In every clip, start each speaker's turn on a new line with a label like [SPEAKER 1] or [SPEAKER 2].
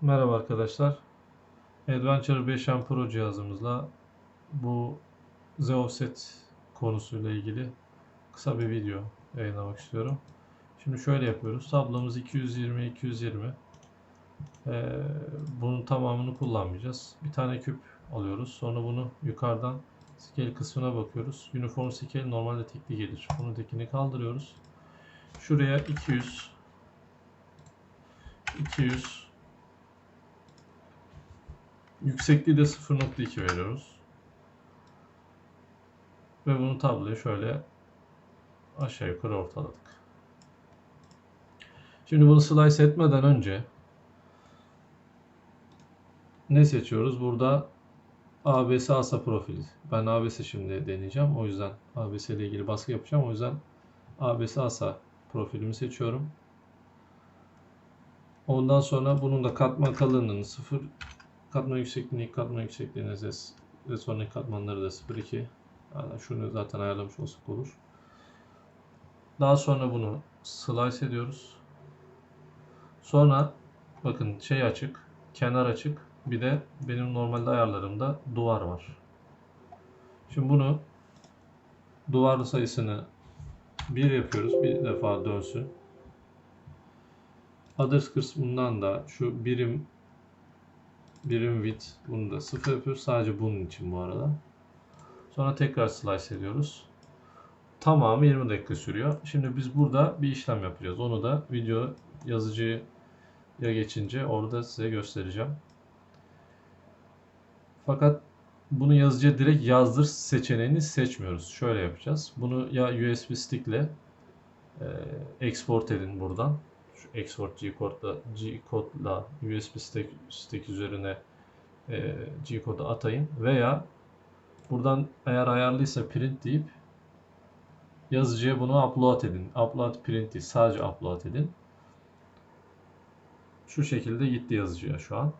[SPEAKER 1] Merhaba arkadaşlar. Adventure 5M Pro cihazımızla bu Z Offset konusuyla ilgili kısa bir video yayınlamak istiyorum. Şimdi şöyle yapıyoruz. Tablomuz 220 220. Ee, bunun tamamını kullanmayacağız. Bir tane küp alıyoruz. Sonra bunu yukarıdan scale kısmına bakıyoruz. Uniform scale normalde tekli gelir. Bunun tekini kaldırıyoruz. Şuraya 200 200 Yüksekliği de 0.2 veriyoruz. Ve bunu tabloya şöyle aşağı yukarı ortaladık. Şimdi bunu slice etmeden önce ne seçiyoruz? Burada ABS asa profili. Ben ABS şimdi deneyeceğim. O yüzden ABS ile ilgili baskı yapacağım. O yüzden ABS asa profilimi seçiyorum. Ondan sonra bunun da katman kalınlığını 0 katman yüksekliğini ilk katman yüksekliğine Z ve sonraki katmanları da 0.2 yani şunu zaten ayarlamış olsak olur. Daha sonra bunu slice ediyoruz. Sonra bakın şey açık, kenar açık. Bir de benim normalde ayarlarımda duvar var. Şimdi bunu duvar sayısını 1 yapıyoruz. Bir defa dönsün. Others kısmından da şu birim birim width bunu da 0 yapıyoruz. Sadece bunun için bu arada. Sonra tekrar slice ediyoruz. Tamamı 20 dakika sürüyor. Şimdi biz burada bir işlem yapacağız. Onu da video yazıcıya geçince orada size göstereceğim. Fakat bunu yazıcıya direkt yazdır seçeneğini seçmiyoruz. Şöyle yapacağız. Bunu ya USB stick ile e, export edin buradan. Export G-Code'la G-Code'la USB stick, stick üzerine e, G-Code'u atayın veya buradan eğer ayarlıysa print deyip yazıcıya bunu upload edin. Upload print değil, sadece upload edin. Şu şekilde gitti yazıcıya şu an.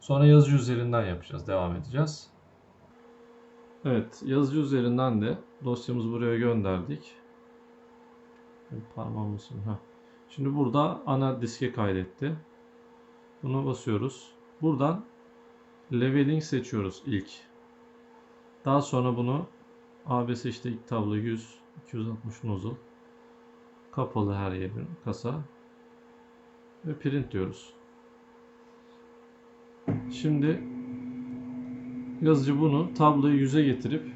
[SPEAKER 1] Sonra yazıcı üzerinden yapacağız. Devam edeceğiz. Evet, yazıcı üzerinden de dosyamızı buraya gönderdik. Parmağımızın. Heh. Şimdi burada ana diske kaydetti. Bunu basıyoruz. Buradan leveling seçiyoruz ilk. Daha sonra bunu ABS işte ilk tablo 100 260 nozzle kapalı her yerin kasa ve print diyoruz. Şimdi yazıcı bunu tabloyu 100'e getirip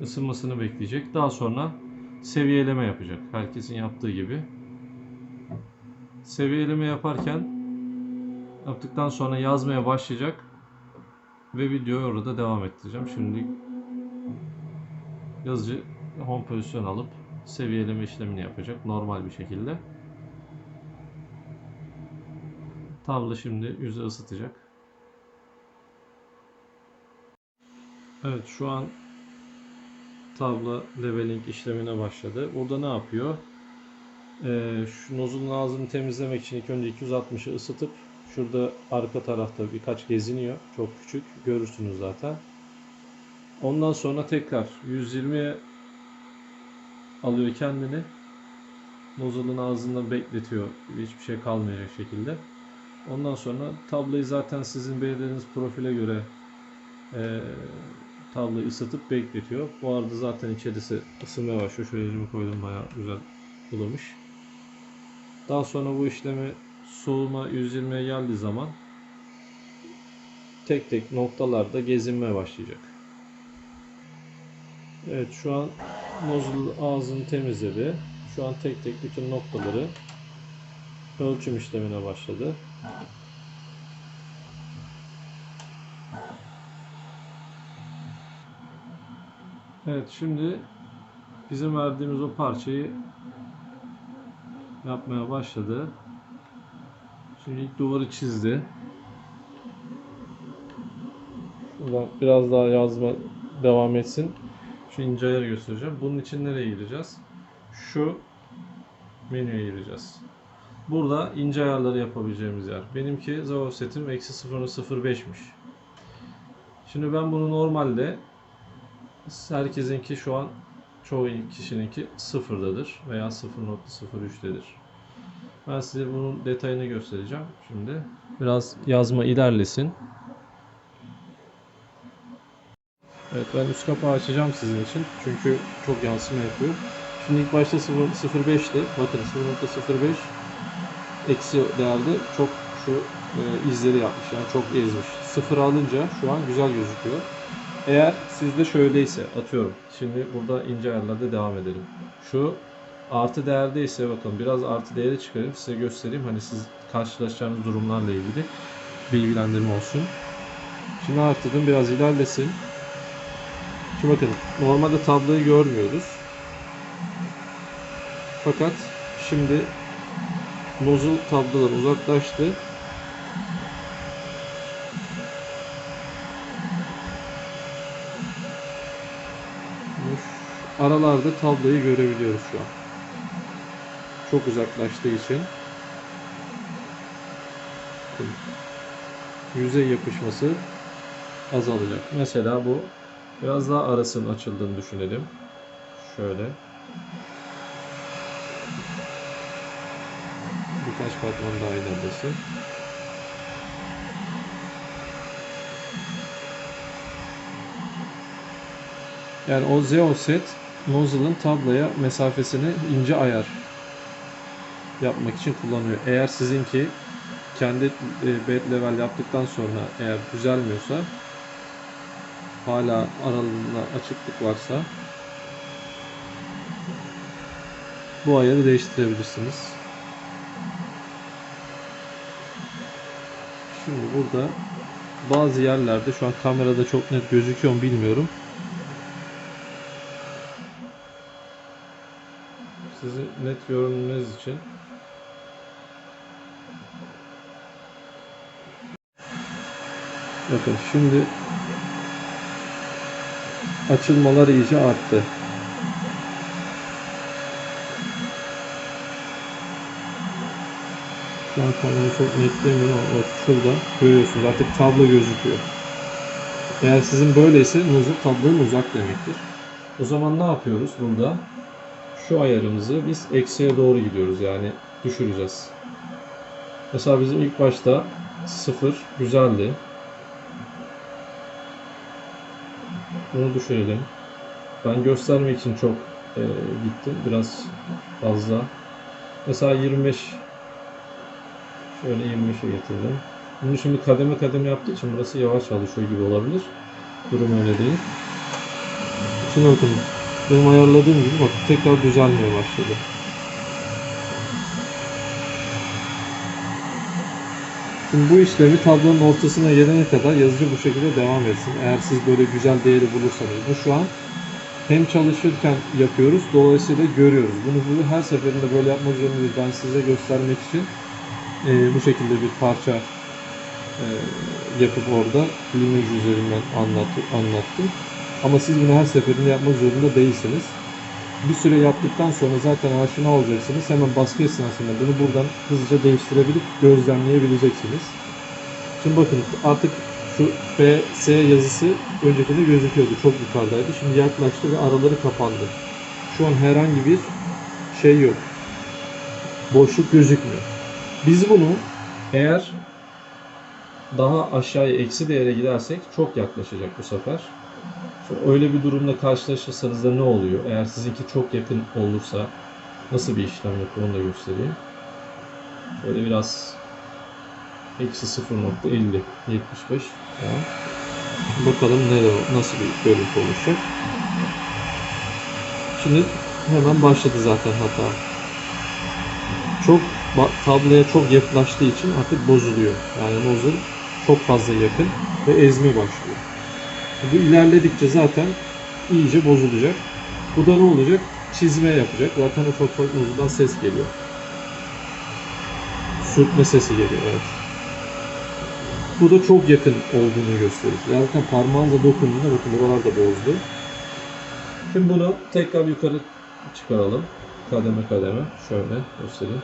[SPEAKER 1] ısınmasını bekleyecek. Daha sonra seviyeleme yapacak. Herkesin yaptığı gibi. Seviyeleme yaparken yaptıktan sonra yazmaya başlayacak ve videoyu orada devam ettireceğim. Şimdi yazıcı home pozisyon alıp seviyeleme işlemini yapacak normal bir şekilde. Tablo şimdi yüze ısıtacak. Evet şu an tablo leveling işlemine başladı. Burada ne yapıyor? Ee, şu nozulun ağzını temizlemek için ilk önce 260'ı ısıtıp şurada arka tarafta birkaç geziniyor. Çok küçük. Görürsünüz zaten. Ondan sonra tekrar 120'ye alıyor kendini. Nozulun ağzında bekletiyor. Hiçbir şey kalmayacak şekilde. Ondan sonra tabloyu zaten sizin belirlediğiniz profile göre e, tabloyu ısıtıp bekletiyor. Bu arada zaten içerisi ısınmaya başlıyor. Şöyle elimi koydum bayağı güzel ulamış. Daha sonra bu işlemi soğuma 120'ye geldiği zaman tek tek noktalarda gezinmeye başlayacak. Evet şu an nozul ağzını temizledi. Şu an tek tek bütün noktaları ölçüm işlemine başladı. Evet şimdi bizim verdiğimiz o parçayı yapmaya başladı. Şimdi ilk duvarı çizdi. Şuradan biraz daha yazma devam etsin. Şu ince ayarı göstereceğim. Bunun için nereye gireceğiz? Şu menüye gireceğiz. Burada ince ayarları yapabileceğimiz yer. Benimki Z offset'im eksi 0.05'miş. Şimdi ben bunu normalde herkesinki şu an çoğu kişininki sıfırdadır veya 0.03'tedir. Ben size bunun detayını göstereceğim şimdi. Biraz yazma ilerlesin. Evet ben üst kapağı açacağım sizin için. Çünkü çok yansıma yapıyor. Şimdi ilk başta 0.05'ti. Bakın 0.05 eksi değerde çok şu e, izleri yapmış. Yani çok ezmiş. Sıfır alınca şu an güzel gözüküyor. Eğer sizde şöyleyse atıyorum. Şimdi burada ince ayarlarda devam edelim. Şu artı değerdeyse bakın biraz artı değeri çıkarayım size göstereyim. Hani siz karşılaşacağınız durumlarla ilgili bilgilendirme olsun. Şimdi arttırdım biraz ilerlesin. Şimdi bakın normalde tabloyu görmüyoruz. Fakat şimdi nozzle tablodan uzaklaştı. Aralarda tabloyu görebiliyoruz şu an. Çok uzaklaştığı için yüzey yapışması azalacak. Mesela bu biraz daha arasının açıldığını düşünelim. Şöyle. Birkaç katman daha ilerlesin. Yani o Zeo set nozzle'ın tabloya mesafesini ince ayar yapmak için kullanıyor. Eğer sizinki kendi e, bed level yaptıktan sonra eğer düzelmiyorsa hala aralığında açıklık varsa bu ayarı değiştirebilirsiniz. Şimdi burada bazı yerlerde şu an kamerada çok net gözüküyor mu bilmiyorum. Net görünmeniz için Bakın şimdi açılmalar iyice arttı. Şu an kamerayı çok netlemiyorum ama şurada görüyorsunuz artık tablo gözüküyor. Eğer sizin böyleyse nozzle tablodan uzak demektir. O zaman ne yapıyoruz burada? Şu ayarımızı biz eksiye doğru gidiyoruz yani düşüreceğiz. Mesela bizim ilk başta 0 güzeldi. Bunu düşürelim. Ben göstermek için çok e, gittim. Biraz fazla. Mesela 25 şöyle 25'e getirdim. Bunu şimdi kademe kademe yaptığı için burası yavaş çalışıyor gibi olabilir. Durum öyle değil. Şimdi bakın benim ayarladığım gibi bak tekrar düzelmeye başladı. Şimdi bu işlemi tablonun ortasına gelene kadar yazıcı bu şekilde devam etsin. Eğer siz böyle güzel değeri bulursanız. Bu şu an hem çalışırken yapıyoruz. Dolayısıyla görüyoruz. Bunu, bunu her seferinde böyle yapmak zorundayız. Ben size göstermek için e, bu şekilde bir parça e, yapıp orada imaj üzerinden anlattı, anlattım. Ama siz bunu her seferinde yapmak zorunda değilsiniz. Bir süre yaptıktan sonra zaten aşina olacaksınız. Hemen baskı esnasında bunu buradan hızlıca değiştirebilip gözlemleyebileceksiniz. Şimdi bakın artık şu BS yazısı öncekinde gözüküyordu. Çok yukarıdaydı. Şimdi yaklaştı ve araları kapandı. Şu an herhangi bir şey yok. Boşluk gözükmüyor. Biz bunu eğer daha aşağıya eksi değere gidersek çok yaklaşacak bu sefer. Öyle bir durumda karşılaşırsanız da ne oluyor? Eğer sizinki çok yakın olursa nasıl bir işlem yapıyor onu da göstereyim. Şöyle biraz eksi 0.50 75 tamam. Bakalım ne nasıl bir görüntü olacak. Şimdi hemen başladı zaten hata. Çok tabloya çok yaklaştığı için artık bozuluyor. Yani nozzle çok fazla yakın ve ezme başlıyor. Bu ilerledikçe zaten iyice bozulacak. Bu da ne olacak? Çizme yapacak. Zaten ufak ufak nozzle'dan ses geliyor. Sürtme sesi geliyor evet. Bu da çok yakın olduğunu gösterir. Zaten parmağınızla dokunduğunda bakın buralar da bozdu. Şimdi bunu tekrar yukarı çıkaralım. Kademe kademe. Şöyle göstereyim.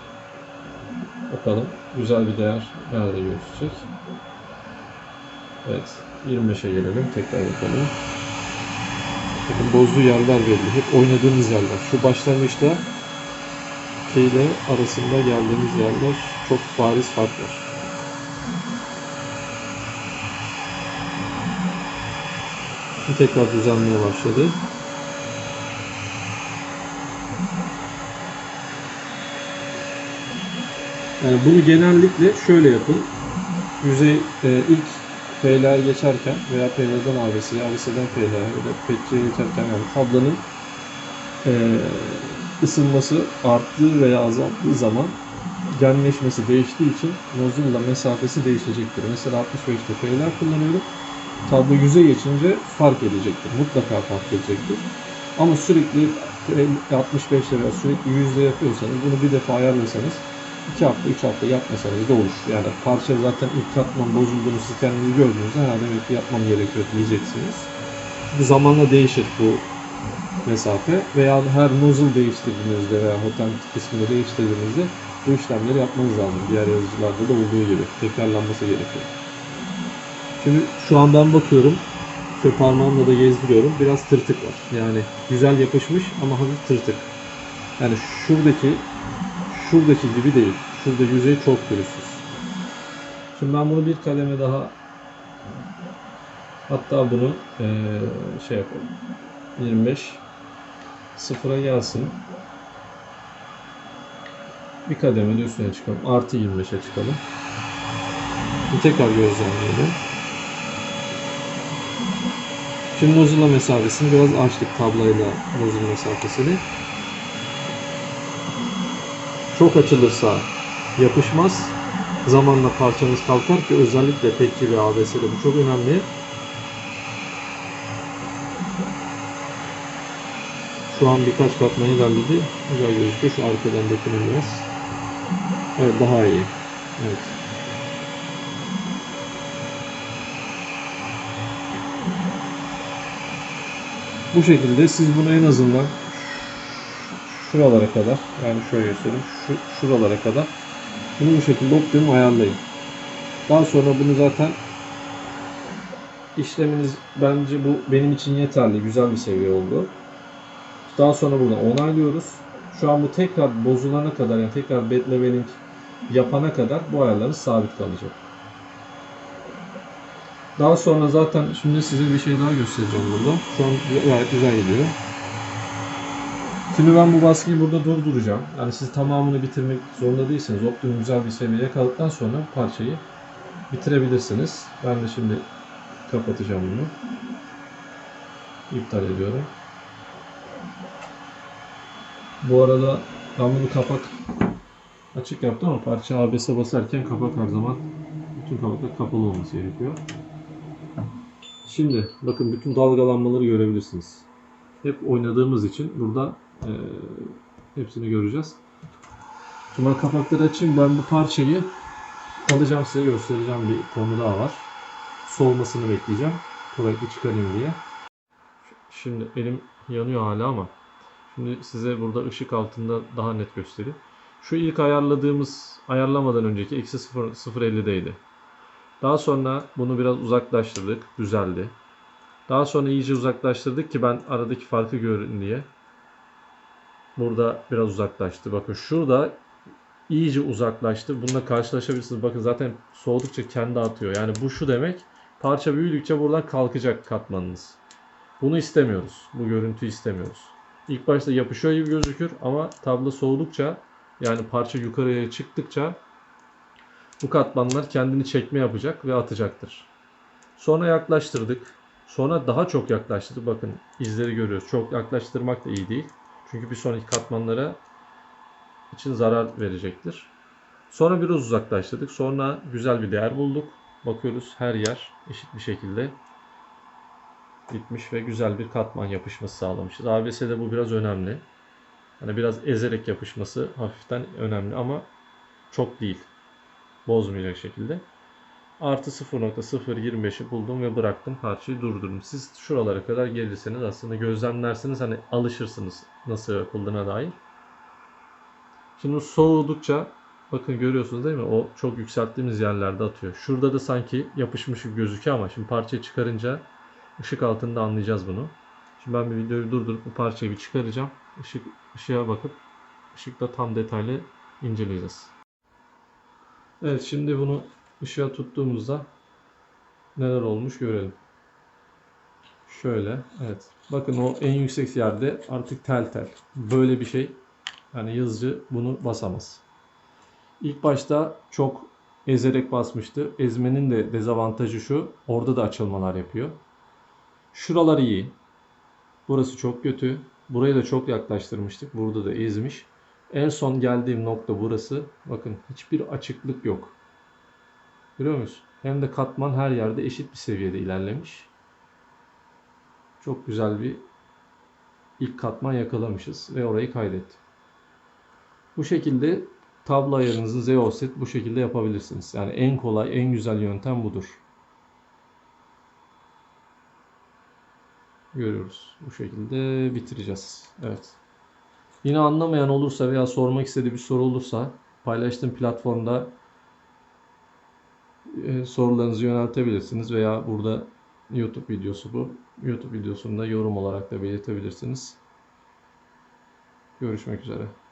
[SPEAKER 1] Bakalım güzel bir değer nerede gözükecek. Evet. 25'e gelelim. Tekrar bakalım. Bakın bozduğu yerler belli. Hep oynadığımız yerler. Şu başlangıçta ile arasında geldiğimiz yerler çok bariz fark var. Tekrar düzenlemeye başladı. Yani bunu genellikle şöyle yapın. Yüzey e, ilk PLA'ya geçerken veya PLA'dan ABS'ye, ABS'den PLA'ya ya da PET'ye geçerken yani tablanın e, ısınması arttığı veya azalttığı zaman genleşmesi değiştiği için nozulla mesafesi değişecektir. Mesela 65'te PLA kullanıyorum. Tablo 100'e geçince fark edecektir. Mutlaka fark edecektir. Ama sürekli 65'te veya sürekli 100'de yapıyorsanız bunu bir defa ayarlasanız 2 hafta 3 hafta yapmasanız da olur. Yani parça zaten ilk katman bozulduğunu siz kendiniz gördüğünüzde herhalde demek ki yapmam gerekiyor diyeceksiniz. Çünkü zamanla değişir bu mesafe veya her nozzle değiştirdiğinizde veya hotel kısmını değiştirdiğinizde bu işlemleri yapmanız lazım. Diğer yazıcılarda da olduğu gibi tekrarlanması gerekiyor. Şimdi şu an ben bakıyorum ve parmağımla da gezdiriyorum. Biraz tırtık var. Yani güzel yapışmış ama hafif tırtık. Yani şuradaki şuradaki gibi değil. Şurada yüzey çok pürüzsüz. Şimdi ben bunu bir kademe daha hatta bunu eee, şey yapalım. 25 sıfıra gelsin. Bir kademe de üstüne çıkalım. Artı 25'e çıkalım. Bir tekrar gözlemleyelim. Şimdi nozula mesafesini biraz açtık tablayla nozul mesafesini. Çok açılırsa yapışmaz. Zamanla parçamız kalkar ki özellikle tekçi ve ABS'de bu çok önemli. Şu an birkaç katman ilerledi. Güzel gözüküyor. Şu arkadan dökünün biraz. Evet daha iyi. Evet. Bu şekilde siz bunu en azından şuralara kadar yani şöyle göstereyim şu şuralara kadar bunu bu şekilde optimum ayarlayın. Daha sonra bunu zaten işleminiz bence bu benim için yeterli. Güzel bir seviye oldu. Daha sonra buradan onaylıyoruz. Şu an bu tekrar bozulana kadar yani tekrar bed leveling yapana kadar bu ayarlarınız sabit kalacak. Daha sonra zaten şimdi size bir şey daha göstereceğim burada. Şu an gayet güzel gidiyor. Şimdi ben bu baskıyı burada durduracağım. Yani siz tamamını bitirmek zorunda değilsiniz. Optimum güzel bir seviyeye yakaladıktan sonra parçayı bitirebilirsiniz. Ben de şimdi kapatacağım bunu. İptal ediyorum. Bu arada ben bunu kapak açık yaptım ama parça ABS'e basarken kapak her zaman bütün kapaklar kapalı olması gerekiyor. Şimdi bakın bütün dalgalanmaları görebilirsiniz. Hep oynadığımız için burada e, hepsini göreceğiz. Şimdi kapakları açayım. Ben bu parçayı alacağım size göstereceğim bir konu daha var. Soğumasını bekleyeceğim. Kolaylıkla çıkarayım diye. Şimdi elim yanıyor hala ama şimdi size burada ışık altında daha net göstereyim. Şu ilk ayarladığımız ayarlamadan önceki eksi 0.50'deydi. Daha sonra bunu biraz uzaklaştırdık. Düzeldi. Daha sonra iyice uzaklaştırdık ki ben aradaki farkı görün diye. Burada biraz uzaklaştı. Bakın şurada iyice uzaklaştı. Bununla karşılaşabilirsiniz. Bakın zaten soğudukça kendi atıyor. Yani bu şu demek. Parça büyüdükçe buradan kalkacak katmanınız. Bunu istemiyoruz. Bu görüntüyü istemiyoruz. İlk başta yapışıyor gibi gözükür ama tablo soğudukça yani parça yukarıya çıktıkça bu katmanlar kendini çekme yapacak ve atacaktır. Sonra yaklaştırdık. Sonra daha çok yaklaştırdık. Bakın izleri görüyoruz. Çok yaklaştırmak da iyi değil. Çünkü bir sonraki katmanlara için zarar verecektir. Sonra biraz uzaklaştırdık. Sonra güzel bir değer bulduk. Bakıyoruz her yer eşit bir şekilde bitmiş ve güzel bir katman yapışması sağlamışız. ABS'de bu biraz önemli. Hani biraz ezerek yapışması hafiften önemli ama çok değil. Bozmayacak şekilde. Artı 0.025'i buldum ve bıraktım parçayı durdurdum. Siz şuralara kadar gelirseniz aslında gözlemlersiniz hani alışırsınız nasıl yapıldığına dair. Şimdi soğudukça bakın görüyorsunuz değil mi? O çok yükselttiğimiz yerlerde atıyor. Şurada da sanki yapışmış gibi gözüküyor ama şimdi parçayı çıkarınca ışık altında anlayacağız bunu. Şimdi ben bir videoyu durdurup bu parçayı bir çıkaracağım. Işık, ışığa bakıp ışıkta tam detaylı inceleyeceğiz. Evet şimdi bunu ışığa tuttuğumuzda neler olmuş görelim. Şöyle evet. Bakın o en yüksek yerde artık tel tel. Böyle bir şey yani yazıcı bunu basamaz. İlk başta çok ezerek basmıştı. Ezmenin de dezavantajı şu. Orada da açılmalar yapıyor. Şuralar iyi. Burası çok kötü. Burayı da çok yaklaştırmıştık. Burada da ezmiş. En son geldiğim nokta burası. Bakın hiçbir açıklık yok. Görüyor musunuz? Hem de katman her yerde eşit bir seviyede ilerlemiş. Çok güzel bir ilk katman yakalamışız ve orayı kaydetti. Bu şekilde tablo ayarınızı Z offset bu şekilde yapabilirsiniz. Yani en kolay, en güzel yöntem budur. Görüyoruz. Bu şekilde bitireceğiz. Evet. Yine anlamayan olursa veya sormak istediği bir soru olursa paylaştığım platformda e, sorularınızı yöneltebilirsiniz veya burada YouTube videosu bu. YouTube videosunda yorum olarak da belirtebilirsiniz. Görüşmek üzere.